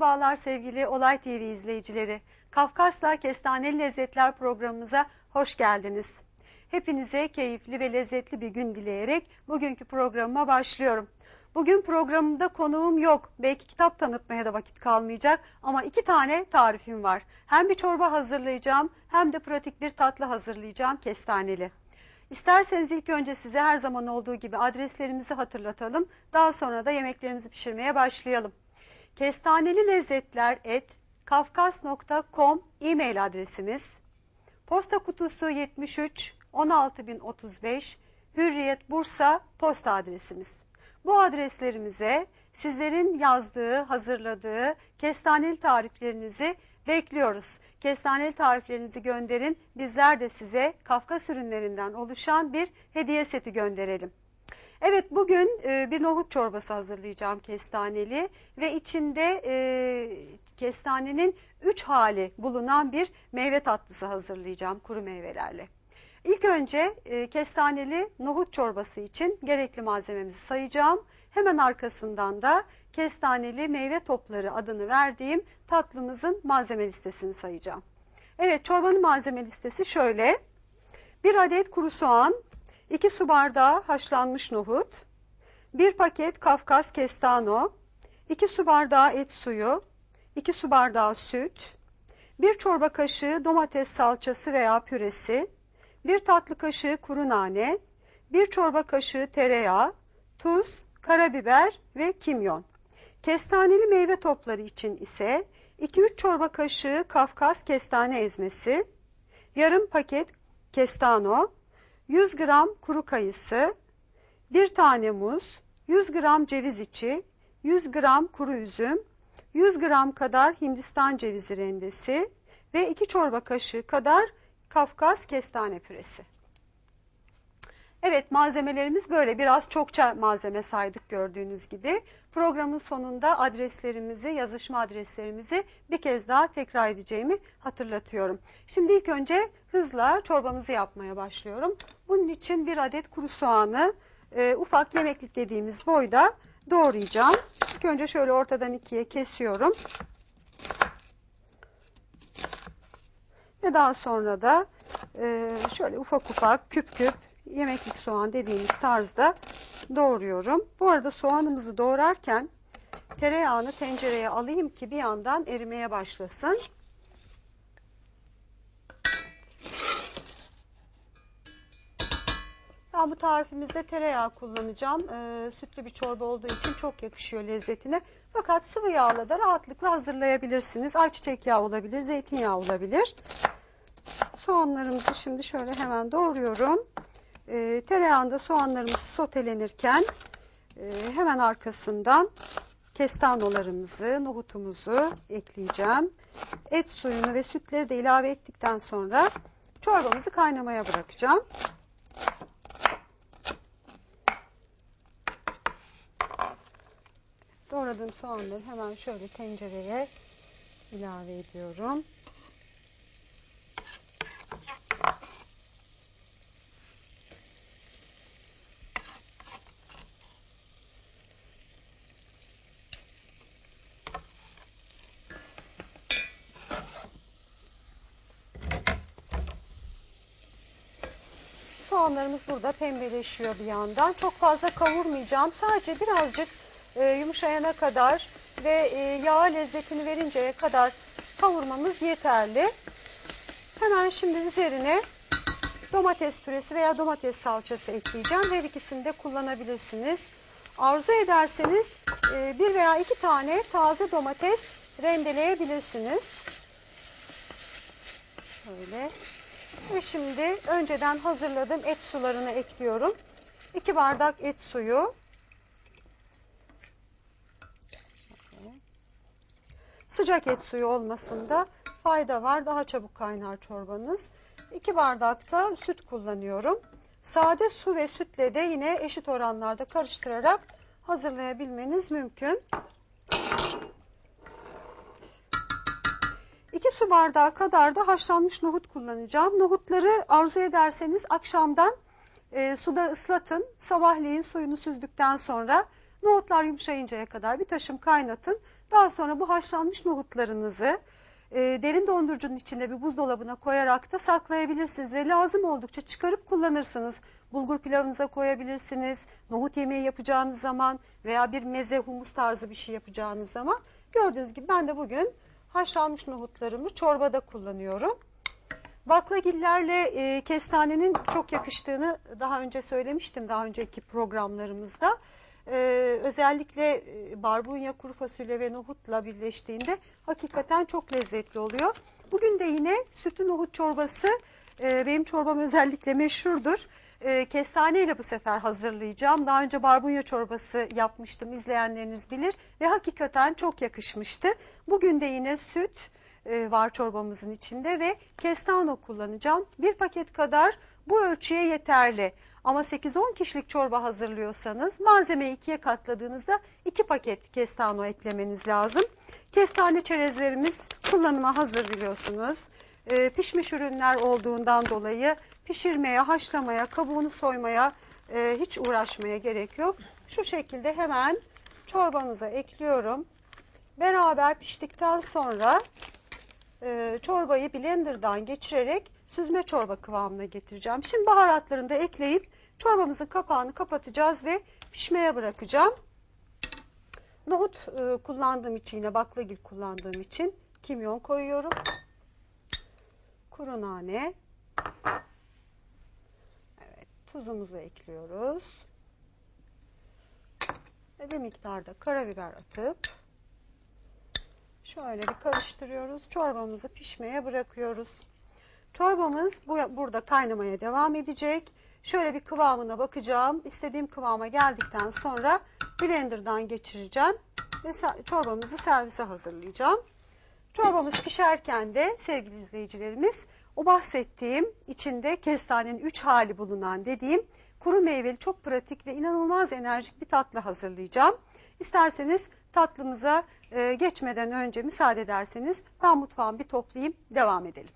Merhabalar sevgili Olay TV izleyicileri. Kafkas'la Kestaneli Lezzetler programımıza hoş geldiniz. Hepinize keyifli ve lezzetli bir gün dileyerek bugünkü programıma başlıyorum. Bugün programımda konuğum yok. Belki kitap tanıtmaya da vakit kalmayacak ama iki tane tarifim var. Hem bir çorba hazırlayacağım hem de pratik bir tatlı hazırlayacağım kestaneli. İsterseniz ilk önce size her zaman olduğu gibi adreslerimizi hatırlatalım. Daha sonra da yemeklerimizi pişirmeye başlayalım. Kestaneli lezzetler et kafkas.com e-mail adresimiz. Posta kutusu 73 16035 Hürriyet Bursa posta adresimiz. Bu adreslerimize sizlerin yazdığı, hazırladığı kestaneli tariflerinizi bekliyoruz. Kestaneli tariflerinizi gönderin. Bizler de size Kafkas ürünlerinden oluşan bir hediye seti gönderelim. Evet bugün e, bir nohut çorbası hazırlayacağım kestaneli ve içinde e, kestanenin 3 hali bulunan bir meyve tatlısı hazırlayacağım kuru meyvelerle. İlk önce e, kestaneli nohut çorbası için gerekli malzememizi sayacağım. Hemen arkasından da kestaneli meyve topları adını verdiğim tatlımızın malzeme listesini sayacağım. Evet çorbanın malzeme listesi şöyle. 1 adet kuru soğan, 2 su bardağı haşlanmış nohut, 1 paket Kafkas kestano, 2 su bardağı et suyu, 2 su bardağı süt, 1 çorba kaşığı domates salçası veya püresi, 1 tatlı kaşığı kuru nane, 1 çorba kaşığı tereyağı, tuz, karabiber ve kimyon. Kestaneli meyve topları için ise 2-3 çorba kaşığı Kafkas kestane ezmesi, yarım paket kestano, 100 gram kuru kayısı, 1 tane muz, 100 gram ceviz içi, 100 gram kuru üzüm, 100 gram kadar Hindistan cevizi rendesi ve 2 çorba kaşığı kadar Kafkas kestane püresi. Evet malzemelerimiz böyle biraz çokça malzeme saydık gördüğünüz gibi. Programın sonunda adreslerimizi, yazışma adreslerimizi bir kez daha tekrar edeceğimi hatırlatıyorum. Şimdi ilk önce hızla çorbamızı yapmaya başlıyorum. Bunun için bir adet kuru soğanı e, ufak yemeklik dediğimiz boyda doğrayacağım. İlk önce şöyle ortadan ikiye kesiyorum. Ve daha sonra da e, şöyle ufak ufak küp küp yemeklik soğan dediğimiz tarzda doğruyorum. Bu arada soğanımızı doğrarken tereyağını tencereye alayım ki bir yandan erimeye başlasın. Ben bu tarifimizde tereyağı kullanacağım. Ee, sütlü bir çorba olduğu için çok yakışıyor lezzetine. Fakat sıvı yağla da rahatlıkla hazırlayabilirsiniz. Ayçiçek yağı olabilir, zeytinyağı olabilir. Soğanlarımızı şimdi şöyle hemen doğruyorum. Ee, tereyağında soğanlarımız sotelenirken e, hemen arkasından kestanolarımızı, nohutumuzu ekleyeceğim. Et suyunu ve sütleri de ilave ettikten sonra çorbamızı kaynamaya bırakacağım. Doğradığım soğanları hemen şöyle tencereye ilave ediyorum. Soğanlarımız burada pembeleşiyor bir yandan. Çok fazla kavurmayacağım. Sadece birazcık e, yumuşayana kadar ve e, yağ lezzetini verinceye kadar kavurmamız yeterli. Hemen şimdi üzerine domates püresi veya domates salçası ekleyeceğim. Her ikisini de kullanabilirsiniz. Arzu ederseniz e, bir veya iki tane taze domates rendeleyebilirsiniz. Şöyle. Ve şimdi önceden hazırladığım et sularını ekliyorum. 2 bardak et suyu. Sıcak et suyu olmasında fayda var. Daha çabuk kaynar çorbanız. 2 bardak da süt kullanıyorum. Sade su ve sütle de yine eşit oranlarda karıştırarak hazırlayabilmeniz mümkün. 2 su bardağı kadar da haşlanmış nohut kullanacağım. Nohutları arzu ederseniz akşamdan e, suda ıslatın. Sabahleyin suyunu süzdükten sonra nohutlar yumuşayıncaya kadar bir taşım kaynatın. Daha sonra bu haşlanmış nohutlarınızı e, derin dondurucunun içinde bir buzdolabına koyarak da saklayabilirsiniz ve lazım oldukça çıkarıp kullanırsınız. Bulgur pilavınıza koyabilirsiniz, nohut yemeği yapacağınız zaman veya bir meze humus tarzı bir şey yapacağınız zaman. Gördüğünüz gibi ben de bugün haşlanmış nohutlarımı çorbada kullanıyorum. Baklagillerle e, kestanenin çok yakıştığını daha önce söylemiştim daha önceki programlarımızda. E, özellikle e, barbunya, kuru fasulye ve nohutla birleştiğinde hakikaten çok lezzetli oluyor. Bugün de yine sütlü nohut çorbası e, benim çorbam özellikle meşhurdur. E, kestane ile bu sefer hazırlayacağım. Daha önce barbunya çorbası yapmıştım izleyenleriniz bilir ve hakikaten çok yakışmıştı. Bugün de yine süt e, var çorbamızın içinde ve kestano kullanacağım. Bir paket kadar bu ölçüye yeterli. Ama 8-10 kişilik çorba hazırlıyorsanız malzemeyi ikiye katladığınızda 2 paket kestano eklemeniz lazım. Kestane çerezlerimiz kullanıma hazır biliyorsunuz. E, pişmiş ürünler olduğundan dolayı pişirmeye, haşlamaya, kabuğunu soymaya e, hiç uğraşmaya gerek yok. Şu şekilde hemen çorbamıza ekliyorum. Beraber piştikten sonra e, çorbayı blenderdan geçirerek süzme çorba kıvamına getireceğim. Şimdi baharatlarını da ekleyip çorbamızın kapağını kapatacağız ve pişmeye bırakacağım. Nohut e, kullandığım için yine baklagil kullandığım için kimyon koyuyorum. Kuru nane. Evet, tuzumuzu ekliyoruz. Ve bir miktar da karabiber atıp Şöyle bir karıştırıyoruz. Çorbamızı pişmeye bırakıyoruz. Çorbamız bu, burada kaynamaya devam edecek. Şöyle bir kıvamına bakacağım. İstediğim kıvama geldikten sonra blenderdan geçireceğim. Ve çorbamızı servise hazırlayacağım. Çorbamız pişerken de sevgili izleyicilerimiz o bahsettiğim içinde kestanenin 3 hali bulunan dediğim kuru meyveli çok pratik ve inanılmaz enerjik bir tatlı hazırlayacağım. İsterseniz tatlımıza e, geçmeden önce müsaade ederseniz ben mutfağımı bir toplayayım devam edelim.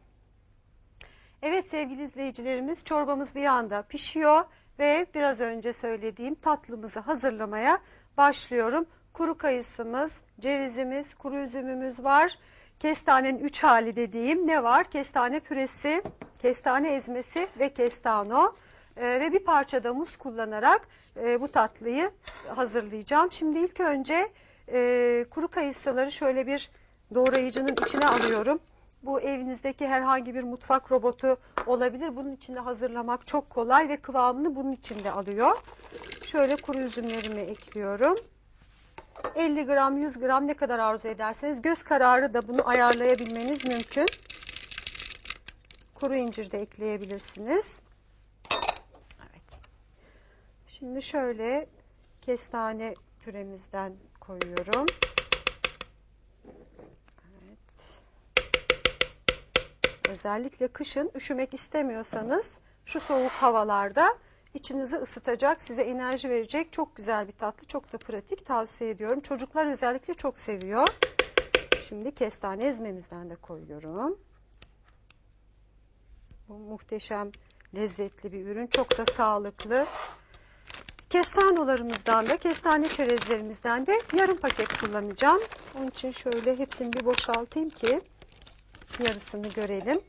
Evet sevgili izleyicilerimiz çorbamız bir anda pişiyor ve biraz önce söylediğim tatlımızı hazırlamaya başlıyorum. Kuru kayısımız, cevizimiz, kuru üzümümüz var. Kestanenin üç hali dediğim ne var? Kestane püresi, kestane ezmesi ve kestano. Ee, ve bir parça da muz kullanarak e, bu tatlıyı hazırlayacağım. Şimdi ilk önce e, kuru kayısıları şöyle bir doğrayıcının içine alıyorum. Bu evinizdeki herhangi bir mutfak robotu olabilir. Bunun içinde hazırlamak çok kolay ve kıvamını bunun içinde alıyor. Şöyle kuru üzümlerimi ekliyorum. 50 gram 100 gram ne kadar arzu ederseniz göz kararı da bunu ayarlayabilmeniz mümkün. Kuru incir de ekleyebilirsiniz. Evet. Şimdi şöyle kestane püremizden koyuyorum. Evet. Özellikle kışın üşümek istemiyorsanız şu soğuk havalarda içinizi ısıtacak, size enerji verecek çok güzel bir tatlı. Çok da pratik tavsiye ediyorum. Çocuklar özellikle çok seviyor. Şimdi kestane ezmemizden de koyuyorum. Bu muhteşem lezzetli bir ürün. Çok da sağlıklı. Kestanolarımızdan da, kestane çerezlerimizden de yarım paket kullanacağım. Onun için şöyle hepsini bir boşaltayım ki yarısını görelim.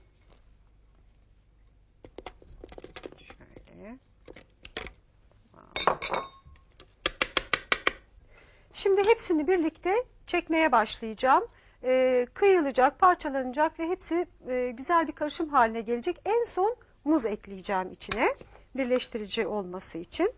Şöyle. Şimdi hepsini birlikte çekmeye başlayacağım. Ee, kıyılacak, parçalanacak ve hepsi e, güzel bir karışım haline gelecek. En son muz ekleyeceğim içine birleştirici olması için.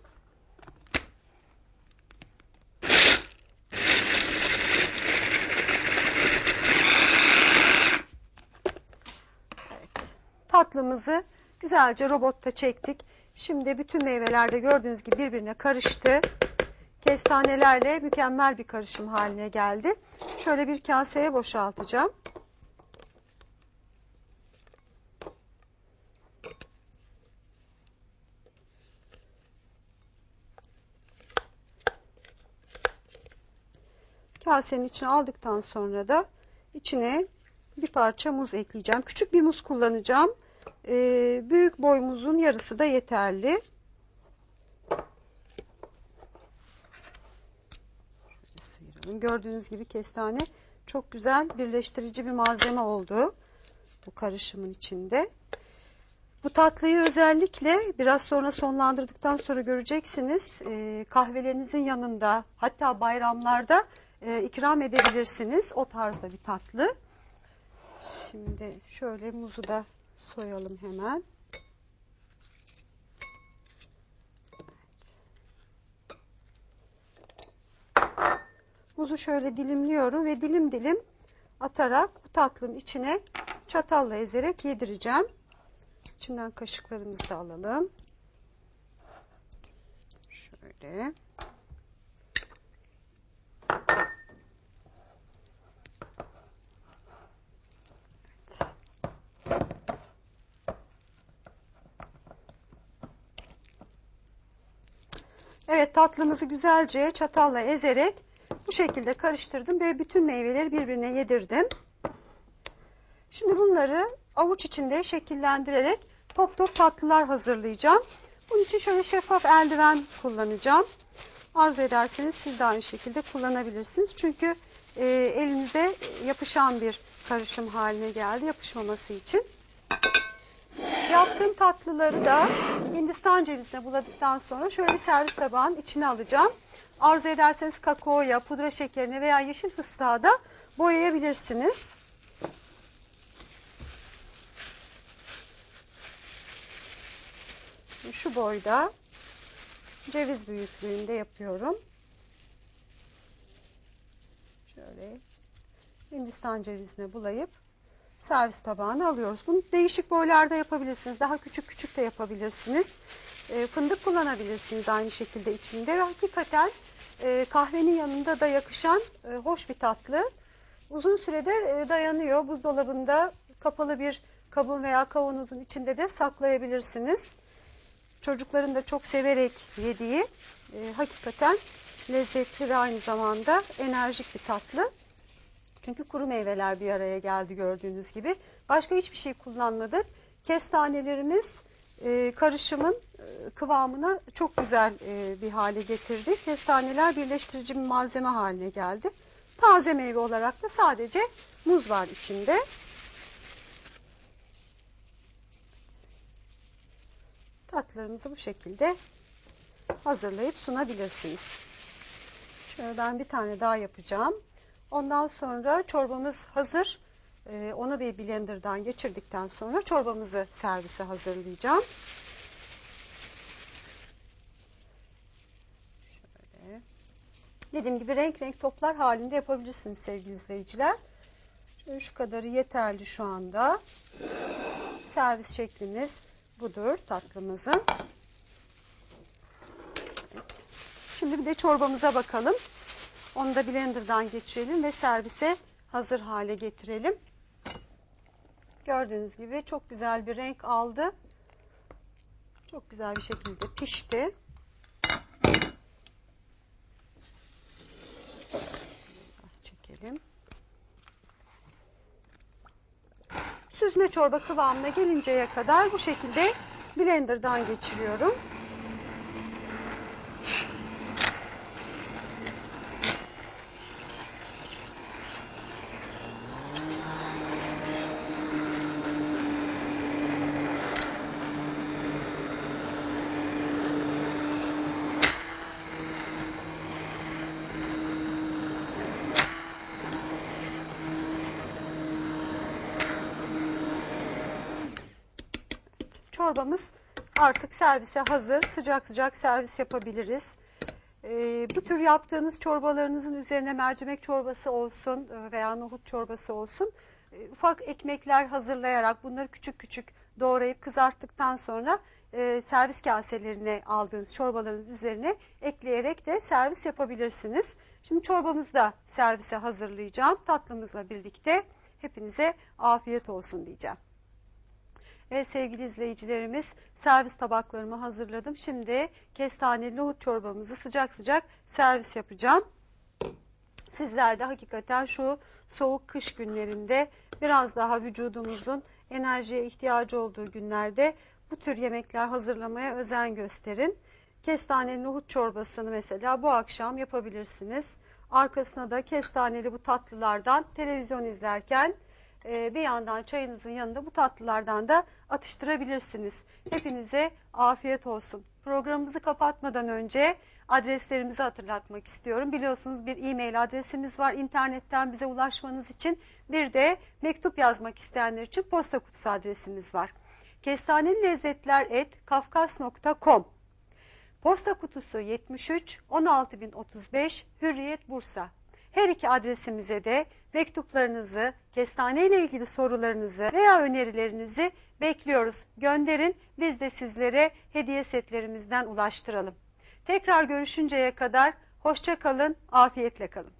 tatlımızı güzelce robotta çektik. Şimdi bütün meyvelerde gördüğünüz gibi birbirine karıştı. Kestanelerle mükemmel bir karışım haline geldi. Şöyle bir kaseye boşaltacağım. Kasenin içine aldıktan sonra da içine bir parça muz ekleyeceğim. Küçük bir muz kullanacağım. Ee, büyük boy muzun yarısı da yeterli. Gördüğünüz gibi kestane çok güzel birleştirici bir malzeme oldu bu karışımın içinde. Bu tatlıyı özellikle biraz sonra sonlandırdıktan sonra göreceksiniz. E, kahvelerinizin yanında hatta bayramlarda e, ikram edebilirsiniz. O tarzda bir tatlı. Şimdi şöyle muzu da soyalım hemen. Muzu şöyle dilimliyorum ve dilim dilim atarak bu tatlının içine çatalla ezerek yedireceğim. İçinden kaşıklarımızı da alalım. Şöyle. Evet tatlımızı güzelce çatalla ezerek bu şekilde karıştırdım ve bütün meyveleri birbirine yedirdim. Şimdi bunları avuç içinde şekillendirerek top top tatlılar hazırlayacağım. Bunun için şöyle şeffaf eldiven kullanacağım. Arzu ederseniz siz de aynı şekilde kullanabilirsiniz. Çünkü e, elinize yapışan bir karışım haline geldi yapışmaması için. Yaptığım tatlıları da Hindistan cevizine buladıktan sonra şöyle bir servis tabağın içine alacağım. Arzu ederseniz kakaoya, pudra şekerine veya yeşil fıstığa da boyayabilirsiniz. Şu boyda ceviz büyüklüğünde yapıyorum. Şöyle Hindistan cevizine bulayıp servis tabağına alıyoruz. Bunu değişik boylarda yapabilirsiniz. Daha küçük küçük de yapabilirsiniz. E, fındık kullanabilirsiniz aynı şekilde içinde. Ve hakikaten e, kahvenin yanında da yakışan e, hoş bir tatlı. Uzun sürede e, dayanıyor. Buzdolabında kapalı bir kabın veya kavanozun içinde de saklayabilirsiniz. Çocukların da çok severek yediği e, hakikaten lezzetli ve aynı zamanda enerjik bir tatlı. Çünkü kuru meyveler bir araya geldi gördüğünüz gibi. Başka hiçbir şey kullanmadık. Kestanelerimiz e, karışımın e, kıvamına çok güzel e, bir hale getirdi. Kestaneler birleştirici bir malzeme haline geldi. Taze meyve olarak da sadece muz var içinde. Tatlarımızı bu şekilde hazırlayıp sunabilirsiniz. Şöyle ben bir tane daha yapacağım. Ondan sonra çorbamız hazır. Ee, onu bir blenderdan geçirdikten sonra çorbamızı servise hazırlayacağım. Şöyle. Dediğim gibi renk renk toplar halinde yapabilirsiniz sevgili izleyiciler. Şöyle şu kadarı yeterli şu anda. Servis şeklimiz budur tatlımızın. Evet. Şimdi bir de çorbamıza bakalım. Onu da blenderdan geçirelim ve servise hazır hale getirelim. Gördüğünüz gibi çok güzel bir renk aldı. Çok güzel bir şekilde pişti. Biraz çekelim. Süzme çorba kıvamına gelinceye kadar bu şekilde blenderdan geçiriyorum. Çorbamız artık servise hazır. Sıcak sıcak servis yapabiliriz. Ee, bu tür yaptığınız çorbalarınızın üzerine mercimek çorbası olsun e, veya nohut çorbası olsun. e, ufak ekmekler hazırlayarak bunları küçük küçük doğrayıp kızarttıktan sonra e, servis kaselerine aldığınız çorbalarınız üzerine ekleyerek de servis yapabilirsiniz. Şimdi çorbamızı da servise hazırlayacağım. Tatlımızla birlikte hepinize afiyet olsun diyeceğim. Evet sevgili izleyicilerimiz servis tabaklarımı hazırladım. Şimdi kestaneli nohut çorbamızı sıcak sıcak servis yapacağım. Sizler de hakikaten şu soğuk kış günlerinde biraz daha vücudumuzun enerjiye ihtiyacı olduğu günlerde bu tür yemekler hazırlamaya özen gösterin. Kestaneli nohut çorbasını mesela bu akşam yapabilirsiniz. Arkasına da kestaneli bu tatlılardan televizyon izlerken e, bir yandan çayınızın yanında bu tatlılardan da atıştırabilirsiniz. Hepinize afiyet olsun. Programımızı kapatmadan önce adreslerimizi hatırlatmak istiyorum. Biliyorsunuz bir e-mail adresimiz var internetten bize ulaşmanız için. Bir de mektup yazmak isteyenler için posta kutusu adresimiz var. Kestaneli lezzetler et kafkas.com Posta kutusu 73 16035 Hürriyet Bursa. Her iki adresimize de mektuplarınızı, kestane ile ilgili sorularınızı veya önerilerinizi bekliyoruz. Gönderin biz de sizlere hediye setlerimizden ulaştıralım. Tekrar görüşünceye kadar hoşça kalın, afiyetle kalın.